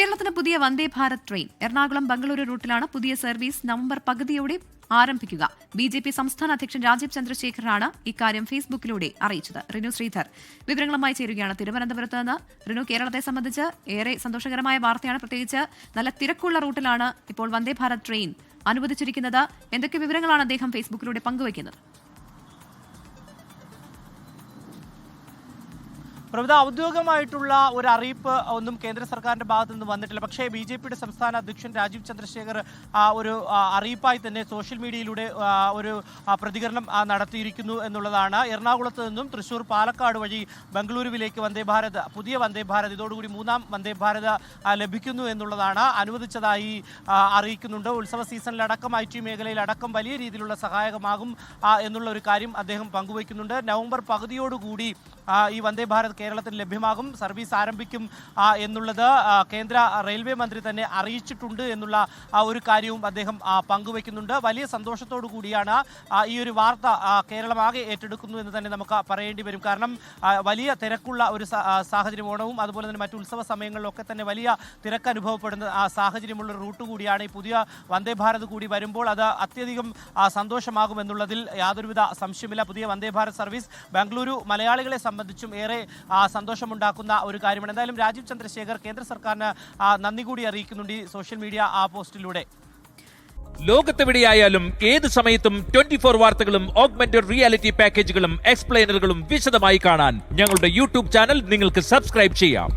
കേരളത്തിന് പുതിയ വന്ദേ ഭാരത് ട്രെയിൻ. എറണാകുളം ബംഗളൂരു റൂട്ടിലാണ് പുതിയ സർവീസ് നവംബർ പകുതിയോടെ ആരംഭിക്കുക. ബി ജെ പി സംസ്ഥാന അധ്യക്ഷൻ രാജീവ് ചന്ദ്രശേഖറാണ് ഇക്കാര്യം ഫേസ്ബുക്കിലൂടെ അറിയിച്ചത്. റിനു ശ്രീധർ. വിവരങ്ങളുമായി ചേരുകയാണ് തിരുവനന്തപുരത്ത് നിന്ന്. റിനു കേരളത്തെ സംബന്ധിച്ച് ഏറെ സന്തോഷകരമായ വാർത്തയാണ്. പ്രത്യേകിച്ച് നല്ല തിരക്കുള്ള റൂട്ടിലാണ് ഇപ്പോൾ വന്ദേ ഭാരത് ട്രെയിൻ അനുവദിച്ചിരിക്കുന്നത്. എന്തൊക്കെ വിവരങ്ങളാണ് അദ്ദേഹം ഫേസ്ബുക്കിലൂടെ പങ്കുവയ്ക്കുന്നത്? പ്രവിധ ഔദ്യോഗികമായിട്ടുള്ള ഒരു അറിയിപ്പ് ഒന്നും കേന്ദ്ര സർക്കാരിന്റെ ഭാഗത്തു നിന്ന് വന്നിട്ടില്ല. പക്ഷേ ബി ജെ പിയുടെ സംസ്ഥാന അധ്യക്ഷൻ രാജീവ് ചന്ദ്രശേഖർ ഒരു അറിയിപ്പായി തന്നെ സോഷ്യൽ മീഡിയയിലൂടെ ഒരു പ്രതികരണം നടത്തിയിരിക്കുന്നു എന്നുള്ളതാണ്. എറണാകുളത്ത് നിന്നും തൃശൂർ പാലക്കാട് വഴി ബംഗളൂരുവിലേക്ക് വന്ദേ ഭാരത് പുതിയ വന്ദേ ഭാരത് ഇതോടുകൂടി മൂന്നാം വന്ദേ ഭാരത് ലഭിക്കുന്നു എന്നുള്ളതാണ് അനുവദിച്ചതായി അറിയിക്കുന്നുണ്ട്. ഉത്സവ സീസണിലടക്കം ഐ ടി മേഖലയിലടക്കം വലിയ രീതിയിലുള്ള സഹായകമാകും എന്നുള്ള ഒരു കാര്യം അദ്ദേഹം പങ്കുവയ്ക്കുന്നുണ്ട്. നവംബർ പകുതിയോടുകൂടി ഈ വന്ദേ ഭാരത് കേരളത്തിൽ ലഭ്യമാകും സർവീസ് ആരംഭിക്കും എന്നുള്ളത് കേന്ദ്ര റെയിൽവേ മന്ത്രി തന്നെ അറിയിച്ചിട്ടുണ്ട് എന്നുള്ള ഒരു കാര്യവും അദ്ദേഹം പങ്കുവയ്ക്കുന്നുണ്ട്. വലിയ സന്തോഷത്തോടു കൂടിയാണ് ഈ ഒരു വാർത്ത കേരളമാകെ ഏറ്റെടുക്കുന്നു എന്ന് തന്നെ നമുക്ക് പറയേണ്ടി വരും. കാരണം വലിയ തിരക്കുള്ള ഒരു സാഹചര്യം ഓണവും അതുപോലെ തന്നെ മറ്റു ഉത്സവ സമയങ്ങളിലൊക്കെ തന്നെ വലിയ തിരക്ക് അനുഭവപ്പെടുന്ന സാഹചര്യമുള്ള റൂട്ട് കൂടിയാണ്. ഈ പുതിയ വന്ദേ ഭാരത് കൂടി വരുമ്പോൾ അത് അത്യധികം സന്തോഷമാകും എന്നുള്ളതിൽ യാതൊരുവിധ സംശയമില്ല പുതിയ വന്ദേ ഭാരത് സർവീസ് ബംഗളൂരു മലയാളികളെ സംബന്ധിച്ചും ഏറെ സന്തോഷമുണ്ടാക്കുന്ന ഒരു കാര്യമാണ്. എന്തായാലും രാജീവ് ചന്ദ്രശേഖർ കേന്ദ്ര സർക്കാരിന് നന്ദി കൂടി അറിയിക്കുന്നുണ്ട് ഈ സോഷ്യൽ മീഡിയ ആ പോസ്റ്റിലൂടെ. ലോകത്തെവിടെയായാലും ഏത് സമയത്തും ട്വന്റി ഫോർ വാർത്തകളും ഓഗ്മെന്റഡ് റിയാലിറ്റി പാക്കേജുകളും എക്സ്പ്ലെയിനറുകളും വിശദമായി കാണാൻ ഞങ്ങളുടെ യൂട്യൂബ് ചാനൽ നിങ്ങൾക്ക് സബ്സ്ക്രൈബ് ചെയ്യാം.